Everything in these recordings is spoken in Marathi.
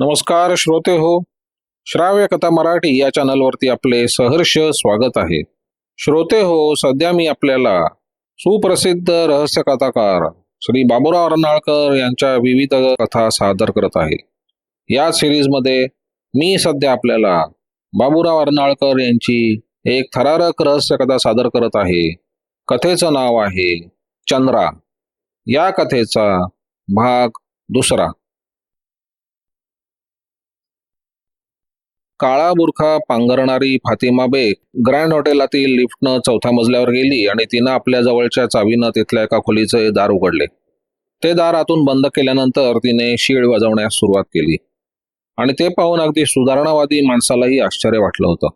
नमस्कार श्रोते हो श्राव्य कथा मराठी या चॅनलवरती आपले सहर्ष स्वागत आहे. श्रोते हो सध्या मी आपल्याला सुप्रसिद्ध रहस्य कथाकार श्री बाबुराव अर्नाळकर यांच्या विविध कथा सादर करत आहे. या सिरीजमध्ये मी सध्या आपल्याला बाबुराव अर्नाळकर यांची एक थरारक रहस्य कथा सादर करत आहे. कथेचं नाव आहे चंद्रा. या कथेचा भाग दुसरा. काळा बुरखा पांघरणारी फातिमा बेग ग्रँड हॉटेलातील लिफ्टनं चौथ्या मजल्यावर गेली आणि तिनं आपल्या जवळच्या चावीनं तिथल्या एका खोलीचे दार उघडले. ते दार आतून बंद केल्यानंतर तिने शीळ वाजवण्यास सुरुवात केली. आणि ते पाहून अगदी सुधारणावादी माणसालाही आश्चर्य वाटलं होतं.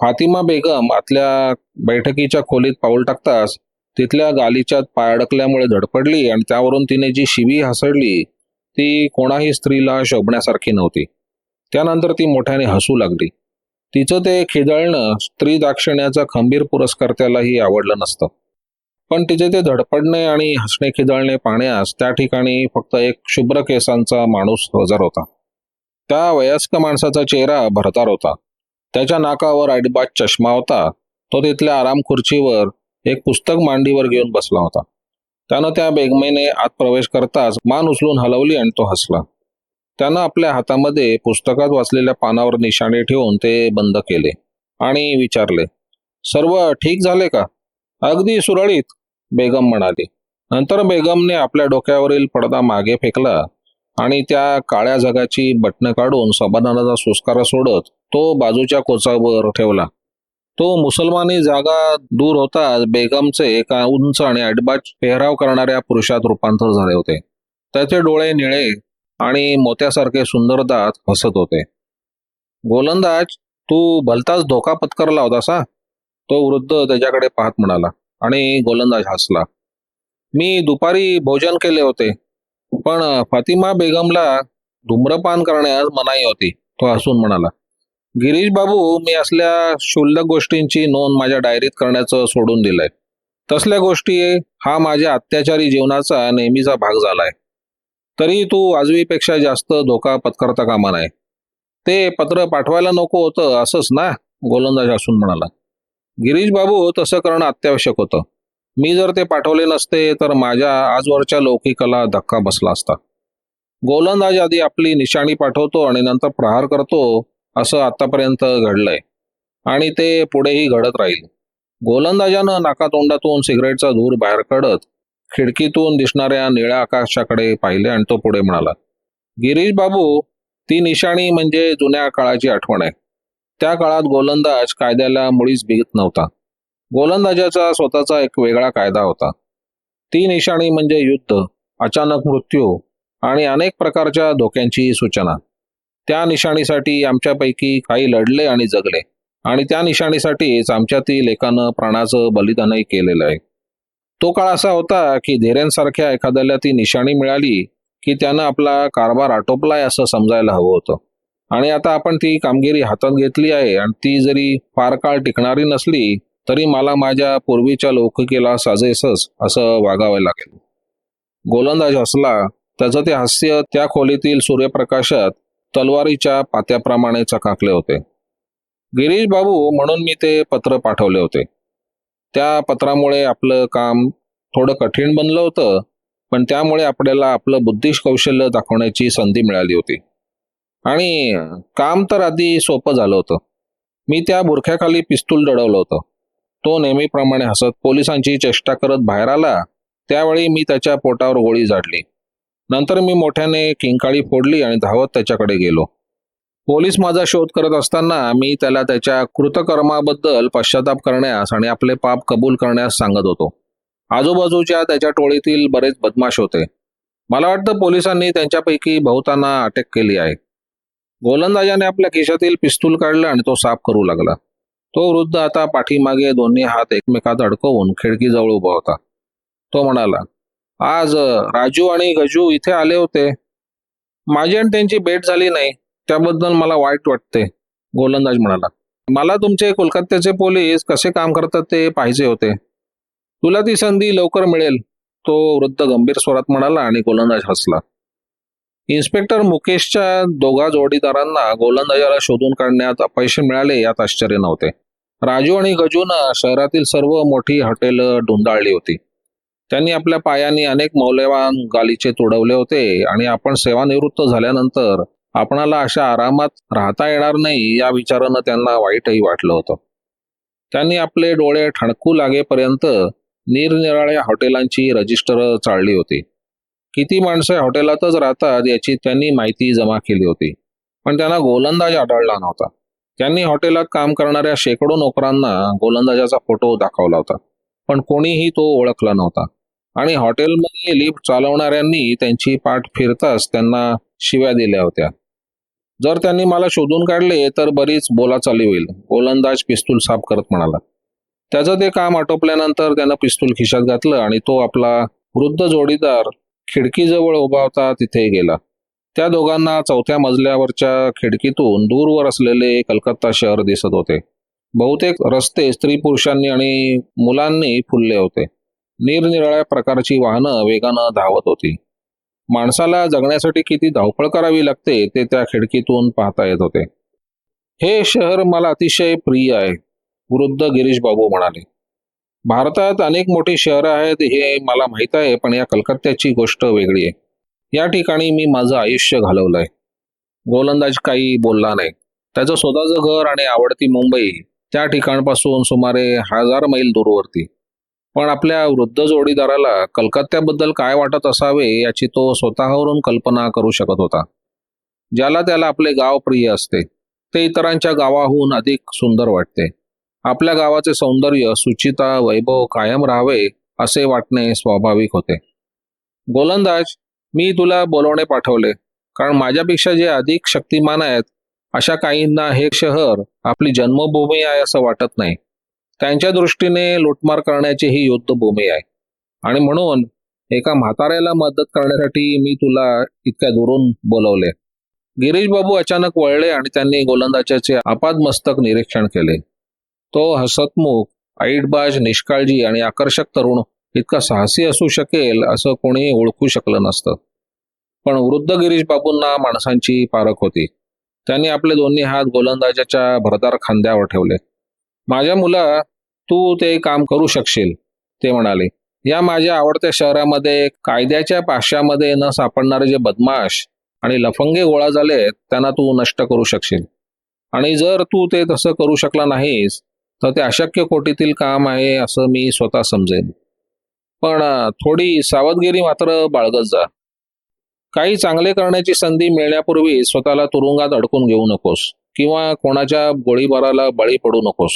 फातिमा बेगम आतल्या बैठकीच्या खोलीत पाऊल टाकताच तिथल्या गालीच्यात पाय अडकल्यामुळे धडपडली आणि त्यावरून तिने जी शिवी हसडली ती कोणाही स्त्रीला शोभण्यासारखी नव्हती. त्यानंतर ती मोठ्याने हसू लागली. तिचं ते खिदळणं स्त्री दाक्षिण्याचा खंबीर पुरस्कर्त्यालाही आवडलं नसतं. पण तिचे ते धडपडणे आणि हसणे खिदळणे पाहण्यास त्या ठिकाणी फक्त एक शुभ्र केसांचा माणूस हजर होता. त्या वयस्क माणसाचा चेहरा भरतार होता. त्याच्या नाकावर अडबाज चष्मा होता. तो तिथल्या आराम खुर्चीवर एक पुस्तक मांडीवर घेऊन बसला होता. त्यानं त्या बेगमेने आत प्रवेश करताच मान उचलून हलवली आणि तो हसला. त्यानं आपल्या हातामध्ये पुस्तकात वाचलेल्या पानावर निशाणे ठेवून ते बंद केले आणि विचारले सर्व ठीक झाले का? अगदी सुरळीत बेगम म्हणाली. नंतर बेगमने आपल्या डोक्यावरील पडदा मागे फेकला आणि त्या काळ्या जगाची बटणं काढून समाधानाचा सुस्कारा सोडत तो बाजूच्या कोचावर ठेवला. तो मुसलमानी जागा दूर होताच बेगमचे एका उंच आणि अडबाज पेहराव करणाऱ्या पुरुषात रूपांतर झाले होते. त्याचे डोळे निळे आणि मोत्यासारखे सुंदर दात हसत होते. गोलंदाज तू भलताच धोका पत्करला होतासा तो वृद्ध त्याच्याकडे पाहत म्हणाला आणि गोलंदाज हसला. मी दुपारी भोजन केले होते पण फातिमा बेगमला धूम्रपान करण्यास मनाई होती तो हसून म्हणाला. गिरीश बाबू मी असल्या क्षुल्लक गोष्टींची नोंद माझ्या डायरीत करण्याचं सोडून दिलंय. तसल्या गोष्टी हा माझ्या अत्याचारी जीवनाचा नेहमीचा भाग झालाय. तरी तू आजवीपेक्षा जास्त धोका पत्करता कामा नये ते पत्र पाठवायला नको होतं असंच ना? गोलंदाज असून म्हणाला. गिरीश बाबू तसं करणं अत्यावश्यक होतं. मी जर ते पाठवले नसते तर माझ्या आजवरच्या लौकिकाला धक्का बसला असता. गोलंदाज आधी आपली निशाणी पाठवतो आणि नंतर प्रहार करतो असं आतापर्यंत घडलंय. आणि ते पुढेही घडत राहील. गोलंदाजानं नाकातोंडातून सिगरेटचा धूर बाहेर काढत खिडकीतून दिसणाऱ्या निळ्या आकाशाकडे पाहिले आणि तो पुढे म्हणाला गिरीश बाबू ती निशाणी म्हणजे जुन्या काळाची आठवण आहे. त्या काळात गोलंदाज कायद्याला मुळीच भिगत नव्हता. गोलंदाजाचा स्वतःचा एक वेगळा कायदा होता. ती निशाणी म्हणजे युद्ध अचानक मृत्यू आणि अनेक प्रकारच्या धोक्यांची सूचना. त्या निशाणीसाठी आमच्यापैकी काही लढले आणि जगले आणि त्या निशाणीसाठीच आमच्यातील एकानं प्राणाचं बलिदानही केलेलं आहे. तो काळ असा होता की धीरेंसारख्या एखाद्याला ती निशाणी मिळाली की त्यानं आपला कारभार आटोपलाय असं समजायला हवं होतं. आणि आता आपण ती कामगिरी हातात घेतली आहे आणि ती जरी फार काळ टिकणारी नसली तरी मला माझ्या पूर्वीच्या लौकिकेला साजेसच असं वागावं लागेल. गोलंदाज हसला त्याचं ते हास्य त्या खोलीतील सूर्यप्रकाशात तलवारीच्या पात्याप्रमाणे चकाकले होते. गिरीश बाबू म्हणून मी ते पत्र पाठवले होते. त्या पत्रामुळे आपलं काम थोडं कठीण बनलं होतं पण त्यामुळे आपल्याला आपलं बुद्धिश कौशल्य दाखवण्याची संधी मिळाली होती. आणि काम तर आधी सोपं झालं होतं. मी त्या बुरख्याखाली पिस्तूल दडवलं होतं. तो नेहमीप्रमाणे हसत पोलिसांची चेष्टा करत बाहेर आला. त्यावेळी मी त्याच्या पोटावर गोळी झाडली. नंतर मी मोठ्याने किंकाळी फोडली आणि धावत त्याच्याकडे गेलो. पोलीस माझा शोध करत असताना मी त्याला त्याच्या कृतकर्माबद्दल पश्चाताप करण्यास आणि आपले पाप कबूल करण्यास सांगत होतो. आजूबाजूच्या त्याच्या टोळीतील बरेच बदमाश होते. मला वाटतं पोलिसांनी त्यांच्यापैकी बहुतांना अटक केली आहे. गोलंदाजाने आपल्या खिशातील पिस्तूल काढलं आणि तो साफ करू लागला. तो वृद्ध आता पाठीमागे दोन्ही हात एकमेकात अडकवून खिडकीजवळ उभा होता. तो म्हणाला आज राजू आणि गजू इथे आले होते. माझी आणि त्यांची भेट झाली नाही. त्याबद्दल मला वाईट वाटते गोलंदाज म्हणाला. मला तुमचे कोलकात्याचे पोलीस कसे काम करतात ते पाहिजे होते. तुला ती संधी लवकर मिळेल तो वृद्ध गंभीर स्वरात म्हणाला आणि गोलंदाज हसला. इन्स्पेक्टर मुकेशच्या दोघा जोडीदारांना गोलंदाजाला शोधून काढण्यात अपयश मिळाले यात आश्चर्य नव्हते. राजू आणि गजूनं शहरातील सर्व मोठी हॉटेल धुंदाळली होती. त्यांनी आपल्या पायाने अनेक मौल्यवान गालीचे तुडवले होते आणि आपण सेवानिवृत्त झाल्यानंतर आपणाला अशा आरामात राहता येणार नाही या विचारानं त्यांना वाईटही वाटलं होतं. त्यांनी आपले डोळे ठणकू लागेपर्यंत निरनिराळ्या हॉटेलांची रजिस्टर चाळली होती. किती माणसं हॉटेलातच राहतात याची त्यांनी माहिती जमा केली होती. पण त्यांना गोलंदाज आढळला नव्हता. त्यांनी हॉटेलात काम करणाऱ्या शेकडो नोकरांना गोलंदाजाचा फोटो दाखवला होता. पण कोणीही तो ओळखला नव्हता. आणि हॉटेलमध्ये लिफ्ट चालवणाऱ्यांनी त्यांची पाठ फिरताच त्यांना शिव्या दिल्या होत्या. जर त्यांनी मला शोधून काढले तर बरीच बोलाचाली होईल. गोलंदाज पिस्तूल साफ करत म्हणाला. त्याचं ते काम आटोपल्यानंतर त्यानं पिस्तूल खिशात घातलं आणि तो आपला वृद्ध जोडीदार खिडकीजवळ उभा होता तिथे गेला. त्या दोघांना चौथ्या मजल्यावरच्या खिडकीतून दूरवर असलेले कलकत्ता शहर दिसत होते. बहुतेक रस्ते स्त्री पुरुषांनी आणि मुलांनी फुलले होते. निरनिराळ्या प्रकारची वाहनं वेगानं धावत होती. माणसाला जगण्यासाठी किती धावपळ करावी लागते ते त्या खिडकीतून पाहता येत होते. हे शहर मला अतिशय प्रिय आहे वृद्ध गिरीश बाबू म्हणाले. भारतात अनेक मोठी शहरं आहेत हे मला माहीत आहे पण या कलकत्त्याची गोष्ट वेगळी आहे. या ठिकाणी मी माझं आयुष्य घालवलंय. गोलंदाज काही बोलला नाही. त्याचं स्वतःचं घर आणि आवडती मुंबई त्या ठिकाणपासून सुमारे हजार मैल दूरवरती. पण आपल्या वृद्ध जोडीदाराला कलकत्त्याबद्दल काय वाटत असावे याची तो स्वतःवरून कल्पना करू शकत होता. ज्याला त्याला आपले गाव प्रिय असते ते इतरांच्या गावाहून अधिक सुंदर वाटते. आपल्या गावाचे सौंदर्य सुचिता वैभव कायम राहावे असे वाटणे स्वाभाविक होते. गोलंदाज मी तुला बोलवणे पाठवले कारण माझ्यापेक्षा जे अधिक शक्तिमान आहेत अशा काहींना हे शहर आपली जन्मभूमी आहे असं वाटत नाही. त्यांच्या दृष्टीने लुटमार करण्याची ही युद्धभूमी आहे. आणि म्हणून एका म्हाताऱ्याला मदत करण्यासाठी मी तुला इतक्या दुरून बोलवले. गिरीश बाबू अचानक वळले आणि त्यांनी गोलंदाजाचे आपादमस्तक निरीक्षण केले. तो हसतमुख ऐटबाज निष्काळजी आणि आकर्षक तरुण इतका साहसी असू शकेल असं कोणी ओळखू शकलं नसतं. पण वृद्ध गिरीश बाबूंना माणसांची पारख होती. त्यांनी आपले दोन्ही हात गोलंदाजाच्या भरदार खांद्यावर ठेवले. माझ्या मुला तू ते काम करू शकशील ते म्हणाले. या माझ्या आवडत्या शहरामध्ये कायद्याच्या पाश्यामध्ये न सापडणारे जे बदमाश आणि लफंगे गोळा झाले त्यांना तू नष्ट करू शकशील. आणि जर तू ते तसं करू शकला नाहीस तर ते अशक्य कोटीतील काम आहे असं मी स्वतः समजेन. पण थोडी सावधगिरी मात्र बाळगत जा. काही चांगले करण्याची संधी मिळण्यापूर्वी स्वतःला तुरुंगात अडकून घेऊ नकोस किंवा कोणाच्या गोळीबाराला बळी पडू नकोस.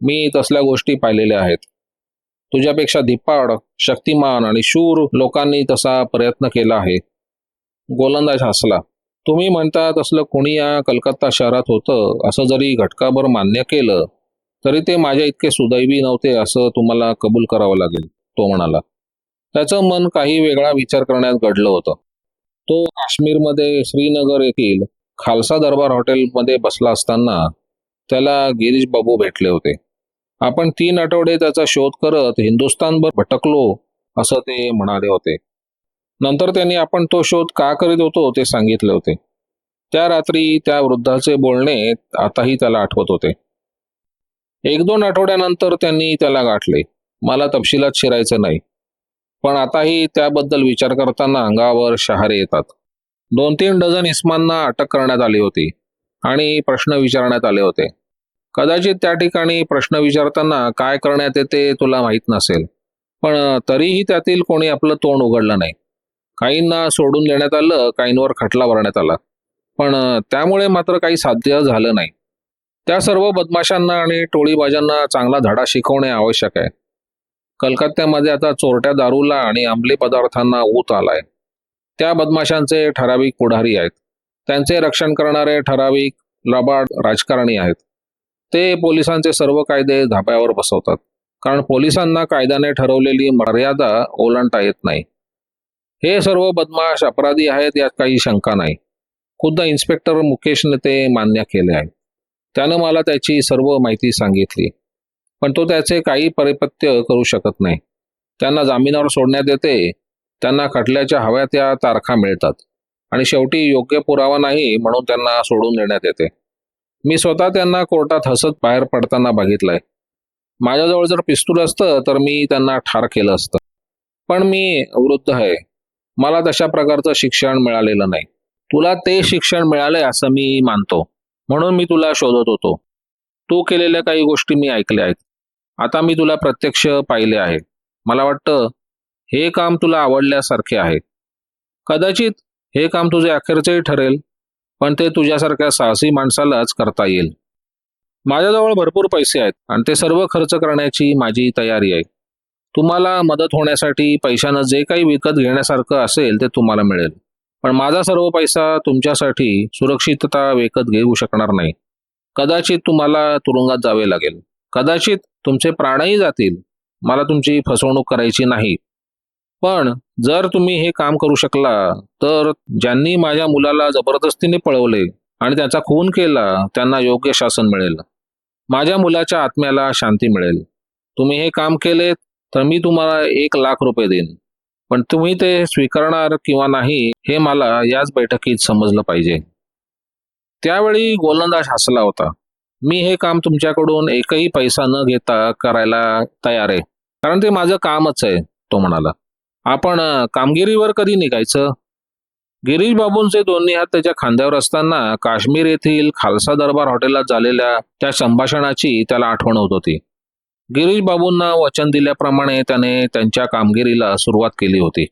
मी तसल्या गोष्टी पाहिलेल्या आहेत. तुझ्यापेक्षा धिप्पाड शक्तिमान आणि शूर लोकांनी तसा प्रयत्न केला आहे. गोलंदाज हसला. तुम्ही म्हणता तसलं कोणी या कलकत्ता शहरात होतं असं जरी घटकाभर मान्य केलं तरी ते माझ्या इतके सुदैवी नव्हते असं तुम्हाला कबूल करावं लागेल तो म्हणाला. त्याचं मन काही वेगळा विचार करण्यात घडलं होतं. तो काश्मीरमध्ये श्रीनगर येथील खालसा दरबार हॉटेलमध्ये बसला असताना त्याला गिरीश बाबू भेटले होते. आपण तीन आठवडे त्याचा शोध करत हिंदुस्थानभर भटकलो असं ते म्हणाले होते. नंतर त्यांनी आपण तो शोध का करीत होतो ते सांगितले होते. त्या रात्री त्या वृद्धाचे बोलणे आताही त्याला आठवत होते. एक दोन आठवड्यानंतर त्यांनी त्याला गाठले. मला तपशिलात शिरायचं नाही. पण आताही त्याबद्दल विचार करताना अंगावर शहारे येतात. दोन तीन डझन इस्मांना अटक करण्यात आली होती आणि प्रश्न विचारण्यात आले होते. कदाचित त्या ठिकाणी प्रश्न विचारताना काय करण्यात येते तुला माहीत नसेल. पण तरीही त्यातील कोणी आपलं तोंड उघडलं नाही. काहींना सोडून देण्यात आलं काहींवर खटला भरण्यात आला. पण त्यामुळे मात्र काही साध्य झालं नाही. त्या सर्व बदमाशांना आणि टोळीबाजांना चांगला धडा शिकवणे आवश्यक आहे. कलकत्त्यामध्ये आता चोरट्या दारूला आणि अंमली पदार्थांना ऊत आलाय. त्या बदमाशांचे ठराविक पुढारी आहेत. त्यांचे रक्षण करणारे ठराविक लबाड राजकारणी आहेत. ते पोलिसांचे सर्व कायदे धाब्यावर बसवतात. कारण पोलिसांना कायद्याने ठरवलेली मर्यादा ओलांडता येत नाही. हे सर्व बदमाश अपराधी आहेत यात काही शंका नाही. खुद्द इन्स्पेक्टर मुकेशने ते मान्य केले आहे. त्यानं मला त्याची सर्व माहिती सांगितली. पण तो त्याचे काही परिपत्य करू शकत नाही. त्यांना जामिनावर सोडण्यात येते त्यांना खटल्याच्या हव्या त्या तारखा मिळतात. आणि शेवटी योग्य पुरावा नाही म्हणून त्यांना सोडून देण्यात येते. मी स्वतः त्यांना कोर्टात हसत बाहेर पडताना बघितलंय. माझ्याजवळ जर पिस्तूल असतं तर मी त्यांना ठार केलं असतं. पण मी वृद्ध आहे. मला तशा प्रकारचं शिक्षण मिळालेलं नाही. तुला ते शिक्षण मिळालंय असं मी मानतो. म्हणून मी तुला शोधत होतो. तू केलेल्या काही गोष्टी मी ऐकल्या आहेत. आता मी तुला प्रत्यक्ष पाहिले आहे मला वाटतं हे काम तुला आवडल्यासारखे आहे. कदाचित हे काम तुझे अखेरचेही ठरेल. पण ते तुझ्यासारख्या साहसी माणसालाच करता येईल. माझ्याजवळ भरपूर पैसे आहेत आणि ते सर्व खर्च करण्याची माझी तयारी आहे. तुम्हाला मदत होण्यासाठी पैशानं जे काही विकत घेण्यासारखं असेल ते तुम्हाला मिळेल. पण माझा सर्व पैसा तुमच्यासाठी सुरक्षितता विकत घेऊ शकणार नाही. कदाचित तुम्हाला तुरुंगात जावे लागेल. कदाचित तुमचे प्राणही जातील. मला तुमची फसवणूक करायची नाही. पण जर तुम्ही हे काम करू शकला तर ज्यांनी माझ्या मुलाला जबरदस्तीने पळवले आणि त्याचा खून केला त्यांना योग्य शासन मिळेल. माझ्या मुलाच्या आत्म्याला शांती मिळेल. तुम्ही हे काम केले तर मी तुम्हाला एक लाख रुपये देईन. पण तुम्ही ते स्वीकारणार किंवा नाही हे मला याच बैठकीत समजलं पाहिजे. त्यावेळी गोलंदाज हसला होता. मी हे काम तुमच्याकडून एकही पैसा न घेता करायला तयार आहे. कारण ते माझं कामच आहे तो म्हणाला. आपण कामगिरीवर कधी निघायचं? गिरीश बाबूंचे दोन्ही हात त्याच्या खांद्यावर असताना काश्मीर येथील खालसा दरबार हॉटेलात झालेल्या त्या संभाषणाची त्याला आठवण होत होती. गिरीश बाबूंना वचन दिल्याप्रमाणे त्याने त्यांच्या कामगिरीला सुरुवात केली होती.